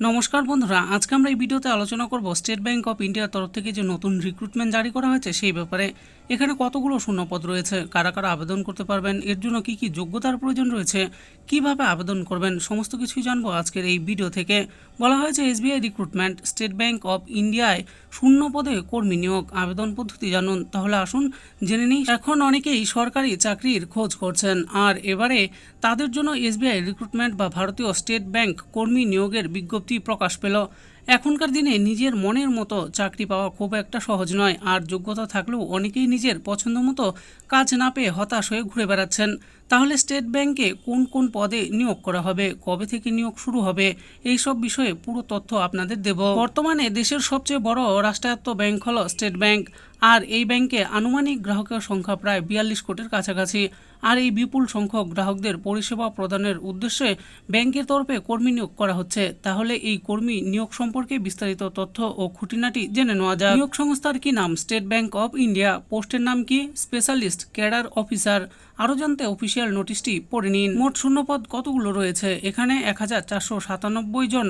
নমস্কার বন্ধুরা, আজকে আমরা এই ভিডিওতে আলোচনা করব স্টেট ব্যাংক অফ ইন্ডিয়ার তরফ থেকে যে নতুন রিক্রুটমেন্ট জারি করা হয়েছে সেই ব্যাপারে। এখানে কতগুলো শূন্যপদ রয়েছে? কারা কারা আবেদন করতে পারবেন? এর জন্য কি কি যোগ্যতার প্রয়োজন রয়েছে? কীভাবে আবেদন করবেন? সমস্ত কিছুই জানব আজকের এই ভিডিও থেকে। বলা হয়েছে, SBI recruitment, State Bank of ইন্ডিয়ায় শূন্য পদে কর্মী নিয়োগ আবেদন পদ্ধতি জানুন। তাহলে আসুন, জেনে নিই, এখন অনেকেই সরকারি চাকরির খোঁজ করছেন। আর এবারে তাদের জন্য এসবিআই রিক্রুটমেন্ট বা ভারতীয় স্টেট ব্যাংক কর্মী নিয়োগের বিজ্ঞপ্তি প্রকাশ পেল। এখনকার দিনে নিজের মনের মতো চাকরি পাওয়া খুব একটা সহজ নয়। আর যোগ্যতা থাকলেও অনেকেই নিজের পছন্দ মতো কাজ না পেয়ে হতাশ হয়ে ঘুরে বেড়াচ্ছেন। তাহলে স্টেট ব্যাংকে কোন কোন পদে নিয়োগ করা হবে, কবে থেকে নিয়োগ শুরু হবে এই সব বিষয়ে পুরো তথ্য আপনাদের দেব। বর্তমানে দেশের সবচেয়ে বড় রাষ্ট্রায়ত্ত ব্যাংক হল স্টেট ব্যাংক। আর এই ব্যাংকে আনুমানিক গ্রাহকের সংখ্যা প্রায় বিয়াল্লিশ কোটির কাছাকাছি। আর এই বিপুল সংখ্যক গ্রাহকদের পরিষেবা প্রদানের উদ্দেশ্যে ব্যাংকের তরফে কর্মী নিয়োগ করা হচ্ছে। তাহলে এই কর্মী নিয়োগ সম্পর্কে বিস্তারিত তথ্য ও খুঁটিনাটি জেনে নেওয়া যায় নিয়োগ সংস্থার কি নাম? State Bank of India. পোস্টের নাম কি? Specialist, cadre officer. আরও জানতে অফিসিয়াল নোটিশটি পড়ে নিন। মোট শূন্যপদ কতগুলো রয়েছে? এখানে এক হাজার চারশো সাতানব্বই জন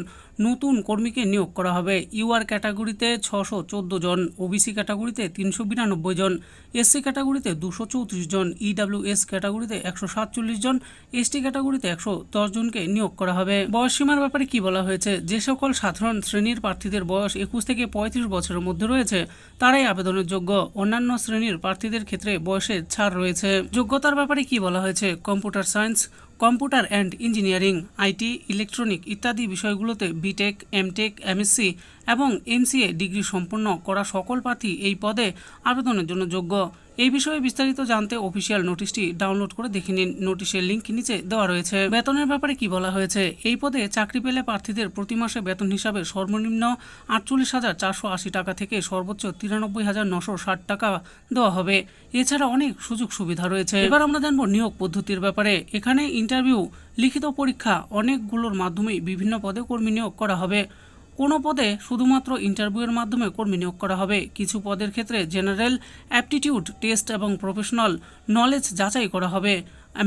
নতুন কর্মীকে নিয়োগ করা হবে। ইউআর ক্যাটাগরিতে ছশো জন, ওবিসি ক্যাটাগরিতে তিনশো বিরানব্বই জন, এসসি ক্যাটাগরিতে দুশো চৌত্রিশ জন, ইডাব্লিউএস ক্যাটাগরিতে একশো সাতচল্লিশ জন, এসটি ক্যাটাগরিতে একশো দশ জনকে নিয়োগ করা হবে। বয়স সীমার ব্যাপারে কি বলা হয়েছে? যে সকল সাধারণ শ্রেণির প্রার্থীদের বয়স একুশ থেকে পঁয়ত্রিশ বছরের মধ্যে রয়েছে, তারাই আবেদনের যোগ্য। অন্যান্য শ্রেণির প্রার্থীদের ক্ষেত্রে বয়সের ছাড় রয়েছে। যোগ্যতার ব্যাপারে কি বলা হয়েছে? Computer science, computer and engineering, IT, electronic ইত্যাদি বিষয়গুলোতে বিটেক, এমটেক, এমএসসি এবং এমসিএ ডিগ্রি সম্পন্ন করা সকল প্রার্থী এই পদে আবেদনের জন্য যোগ্য। এই বিষয়ে বিস্তারিত জানতে অফিসিয়াল নোটিশটি ডাউনলোড করে দেখে নিন। নোটিশের লিঙ্ক নিচে দেওয়া রয়েছে। বেতনের ব্যাপারে কি বলা হয়েছে? এই পদে চাকরি পেলে প্রার্থীদের প্রতি মাসে বেতন হিসাবে সর্বনিম্ন আটচল্লিশ হাজার চারশো আশি টাকা থেকে সর্বোচ্চ তিরানব্বই হাজার নশো ষাট টাকা দেওয়া হবে। এছাড়া অনেক সুযোগ সুবিধা রয়েছে। এবার আমরা জানব নিয়োগ পদ্ধতির ব্যাপারে। এখানে ইন্টারভিউ, লিখিত পরীক্ষা অনেকগুলোর মাধ্যমেই বিভিন্ন পদে কর্মী নিয়োগ করা হবে। কোনো পদে শুধুমাত্র ইন্টারভিউয়ের মাধ্যমে কর্মী নিয়োগ করা হবে। কিছু পদের ক্ষেত্রে জেনারেল অ্যাপটিটিউড, টেস্ট এবং প্রফেশনাল নলেজ যাচাই করা হবে।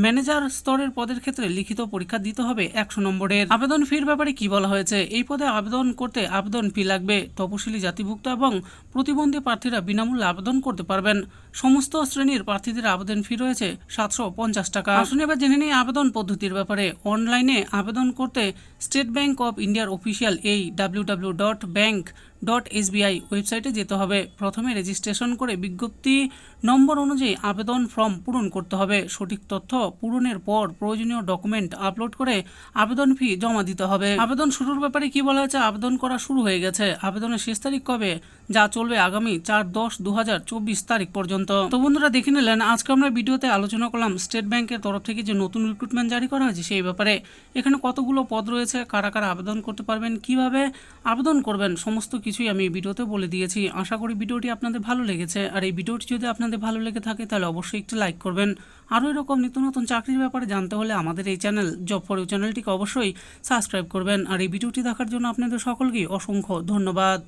ম্যানেজার স্তরের পদের ক্ষেত্রে লিখিত পরীক্ষা দিতে হবে একশো নম্বরের। আবেদন ফির ব্যাপারে কি বলা হয়েছে? এই পদে আবেদন করতে আবেদন ফি লাগবে তপশিলি জাতিভুক্ত এবং প্রতিবন্ধী প্রার্থীরা বিনামূল্যে আবেদন করতে পারবেন। সমস্ত শ্রেণির প্রার্থীদের আবেদন ফি রয়েছে সাতশো পঞ্চাশ টাকা। আসুন এবার জেনে নিই আবেদন পদ্ধতির ব্যাপারে। অনলাইনে আবেদন করতে স্টেট ব্যাংক অফ ইন্ডিয়ার অফিসিয়াল এই W W dot bank dot SBI ওয়েবসাইটে যেতে হবে। প্রথমে রেজিস্ট্রেশন করে বিজ্ঞপ্তি নম্বর অনুযায়ী আবেদন ফর্ম পূরণ করতে হবে। সঠিক তথ্য পূরণের পর প্রয়োজনীয় ডকুমেন্ট আপলোড করে আবেদন ফি জমা দিতে হবে। আবেদন শুরুর ব্যাপারে কি বলা হয়েছে? আবেদন করা শুরু হয়ে গেছে। আবেদনের শেষ তারিখ কবে? যা চলবে আগামী চার দশ দু তারিখ পর্যন্ত। তো বন্ধুরা, দেখে নিলেন, আজকে আমরা ভিডিওতে আলোচনা করলাম স্টেট ব্যাংকের তরফ থেকে যে নতুন রিক্রুটমেন্ট জারি করা হয়েছে সেই ব্যাপারে। এখানে কতগুলো পদ রয়েছে, কারা কারা আবেদন করতে পারবেন, কীভাবে আবেদন করবেন, সমস্ত কিছুই আমি ভিডিওতে বলে দিয়েছি। আশা করি ভিডিওটি আপনাদের ভালো লেগেছে। আর এই ভিডিওটি যদি আপনাদের ভালো লেগে থাকে, তাহলে অবশ্যই একটু লাইক করবেন। আরও এরকম নিত্য নতুন চাকরির ব্যাপারে জানতে হলে আমাদের এই চ্যানেল জব ফর চ্যানেলটিকে অবশ্যই সাবস্ক্রাইব করবেন। আর এই ভিডিওটি দেখার জন্য আপনাদের সকলকেই অসংখ্য ধন্যবাদ।